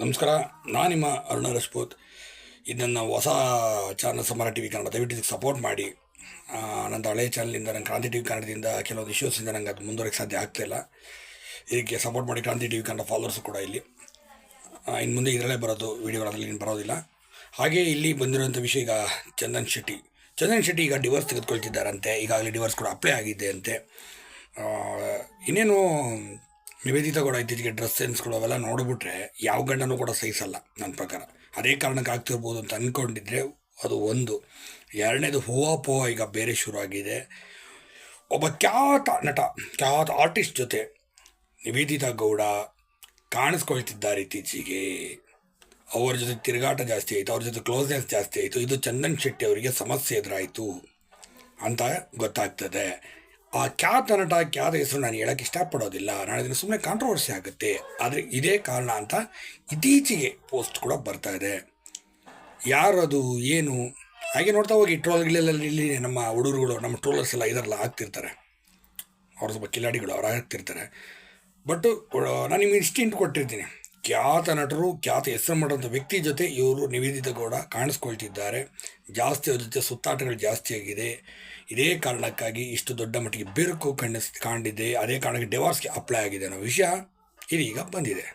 ನಮಸ್ಕಾರ, ನಾನು ನಿಮ್ಮ ಅರುಣ ರಜಪೂತ್. ಇದನ್ನು ಹೊಸ ಚಾನಲ್ ಸಮರ ಟಿ ವಿ ಕನ್ನಡ. ದಯವಿಟ್ಟು ಸಪೋರ್ಟ್ ಮಾಡಿ. ನಂದು ಹಳೆಯ ಚಾನಲಿಂದ ನಂಗೆ ಕ್ರಾಂತಿ ಟಿ ವಿ ಕನ್ನಡದಿಂದ ಕೆಲವೊಂದು ಇಶ್ಯೂಸಿಂದ ನಂಗೆ ಅದು ಮುಂದುವರೆಗೆ ಸಾಧ್ಯ ಆಗ್ತಾಯಿಲ್ಲ ಇದಕ್ಕೆ ಸಪೋರ್ಟ್ ಮಾಡಿ ಕ್ರಾಂತಿ ಟಿ ವಿ ಕನ್ನಡ ಫಾಲೋವರ್ಸು ಕೂಡ ಇಲ್ಲಿ. ಇನ್ನು ಮುಂದೆ ಇದರಲ್ಲೇ ಬರೋದು ವೀಡಿಯೋಗಳಲ್ಲಿ ಇನ್ನು ಬರೋದಿಲ್ಲ. ಹಾಗೆ ಇಲ್ಲಿ ಬಂದಿರುವಂಥ ವಿಷಯ ಈಗ ಚಂದನ್ ಶೆಟ್ಟಿ. ಚಂದನ್ ಶೆಟ್ಟಿ ಈಗ ಡಿವೋರ್ಸ್ ತೆಗೆದುಕೊಳ್ತಿದ್ದಾರಂತೆ. ಈಗಾಗಲೇ ಡಿವೋರ್ಸ್ ಕೂಡ ಅಪ್ಲೈ ಆಗಿದೆ ಅಂತೆ. ಇನ್ನೇನು ನಿವೇದಿತ ಕೂಡ ಇತ್ತೀಚೆಗೆ ಡ್ರೆಸ್ ಸೆನ್ಸ್ಗಳು ಅವೆಲ್ಲ ನೋಡಿಬಿಟ್ರೆ ಯಾವ ಗಂಡನೂ ಕೂಡ ಸಹಿಸಲ್ಲ ನನ್ನ ಪ್ರಕಾರ. ಅದೇ ಕಾರಣಕ್ಕೆ ಆಗ್ತಿರ್ಬೋದು ಅಂತ ಅಂದ್ಕೊಂಡಿದ್ರೆ ಅದು ಒಂದು. ಎರಡನೇದು ಹೂವಾ ಪೋ ಈಗ ಬೇರೆ ಶುರುವಾಗಿದೆ. ಒಬ್ಬ ಖ್ಯಾತ ನಟ, ಖ್ಯಾತ ಆರ್ಟಿಸ್ಟ್ ಜೊತೆ ನಿವೇದಿತಾ ಗೌಡ ಕಾಣಿಸ್ಕೊಳ್ತಿದ್ದಾರೆ ಇತ್ತೀಚೆಗೆ. ಅವರ ಜೊತೆ ತಿರುಗಾಟ ಜಾಸ್ತಿ ಆಯಿತು, ಅವ್ರ ಜೊತೆ ಕ್ಲೋಸ್ನೆಸ್ ಜಾಸ್ತಿ ಆಯಿತು. ಇದು ಚಂದನ್ ಶೆಟ್ಟಿ ಅವರಿಗೆ ಸಮಸ್ಯೆ ಎದುರಾಯಿತು ಅಂತ ಗೊತ್ತಾಗ್ತದೆ. ಆ ಖ್ಯಾತ ನಟ ಖ್ಯಾತ ಹೆಸರು ನಾನು ಹೇಳಕ್ಕೆ ಇಷ್ಟಪಡೋದಿಲ್ಲ. ನಾನು ಇದನ್ನು ಸುಮ್ಮನೆ ಕಾಂಟ್ರವರ್ಸಿ ಆಗುತ್ತೆ. ಆದರೆ ಇದೇ ಕಾರಣ ಅಂತ ಇತ್ತೀಚೆಗೆ ಪೋಸ್ಟ್ ಕೂಡ ಬರ್ತಾ ಇದೆ. ಯಾರದು, ಏನು, ಹಾಗೆ ನೋಡ್ತಾ ಹೋಗಿ ಟ್ರೋಲ್ಗಳಲ್ಲಿ ನಮ್ಮ ಹುಡುಗರುಗಳು, ನಮ್ಮ ಟ್ರೋಲರ್ಸ್ ಎಲ್ಲ ಇದರಲ್ಲ ಆಗ್ತಿರ್ತಾರೆ. ಅವ್ರ ಸ್ವಲ್ಪ ಕಿಲಾಡಿಗಳು, ಅವ್ರು ಆಗ್ತಿರ್ತಾರೆ. ಬಟ್ಟು ನಾನು ನಿಮ್ಗೆ ಹಿಂಟ್ ಕೊಟ್ಟಿರ್ತೀನಿ. ಖ್ಯಾತ ನಟರು, ಖ್ಯಾತ ಹೆಸರು ಮಾಡುವಂಥ ವ್ಯಕ್ತಿ ಜೊತೆ ಇವರು ನಿವೇದಿತ ಗೌಡ ಕಾಣಿಸ್ಕೊಳ್ತಿದ್ದಾರೆ. ಜಾಸ್ತಿ ಅವ್ರ ಜೊತೆ ಸುತ್ತಾಟಗಳು ಜಾಸ್ತಿಯಾಗಿದೆ ಇದೇ ಕಾರಣಕ್ಕಾಗಿ ಇಷ್ಟು ದೊಡ್ಡ ಮಟ್ಟಿಗೆ ಬಿರುಕು ಕಂಡಿಸ್ ಕಾಣಿದೆ ಅದೇ ಕಾರಣಕ್ಕೆ ಡಿವಾರ್ಸ್ಗೆ ಅಪ್ಲೈ ಆಗಿದೆ ಅನ್ನೋ ವಿಷಯ ಇದೀಗ ಬಂದಿದೆ.